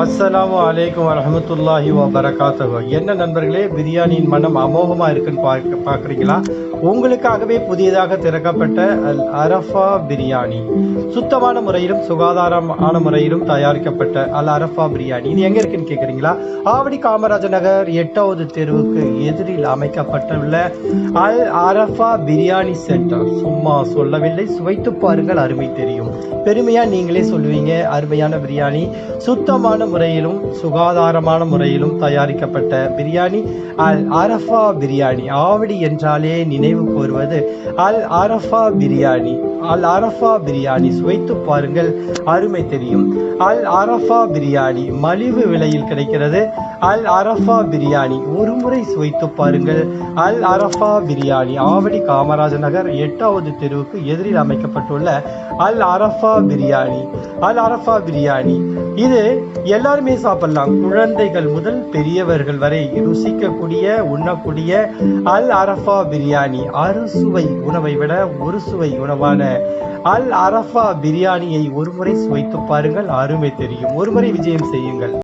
அஸ்ஸலாமு அலைக்கும் வரமத்துல்லாஹி வபரகாத்துஹு. என்ன நண்பர்களே பிரியாணியின் மனம் அமோகமா இருக்குன்னு பார்க்க பார்க்குறீங்களா? உங்களுக்காகவே புதியதாக திறக்கப்பட்ட அல் அரஃபா பிரியாணி. சுத்தமான முறையிலும் சுகாதாரமான முறையிலும் தயாரிக்கப்பட்ட அல் அரஃபா பிரியாணி. இது எங்க இருக்குன்னு கேக்குறீங்களா? ஆவடி காமராஜர் நகர் எட்டாவது தெருவுக்கு எதிரில் அமைக்கப்பட்டுள்ள அல் அரஃபா பிரியாணி சென்டர். சும்மா சொல்லவில்லை சுவைத்து பாருங்கள் அருமை தெரியும். பெருமையா நீங்களே சொல்லுவீங்க அருமையான பிரியாணி. சுத்தமான முறையிலும் சுகாதாரமான முறையிலும் தயாரிக்கப்பட்ட பிரியாணி அல் அரஃபா பிரியாணி. ஆவடி என்றாலே நினைவு கூறுவது அல் அரஃபா பிரியாணி. அல் அரஃபா பிரியாணி சுவைத்து பாருங்கள் அருமை தெரியும். அல் அரஃபா பிரியாணி மலிவு விலையில் கிடைக்கிறது. அல் அரஃபா பிரியாணி ஒரு முறை சுவைத்து பாருங்கள். அல் அரஃபா பிரியாணி ஆவடி காமராஜர் நகர் எட்டாவது தெருவுக்கு எதிரில் அமைக்கப்பட்டுள்ள அல் அரஃபா பிரியாணி. அல் அரஃபா பிரியாணி. இது எல்லாருமே சாப்பிடலாம். குழந்தைகள் முதல் பெரியவர்கள் வரை ருசிக்கக்கூடிய உண்ணக்கூடிய அல் அரஃபா பிரியாணி. அறுசுவை உணவை விட ஒரு சுவை உணவான அல் அரஃபா பிரியாணியை ஒருமுறை சுவைத்து பாருங்கள். அருமை தெரியும். ஒருமுறை விஜயம் செய்யுங்கள்.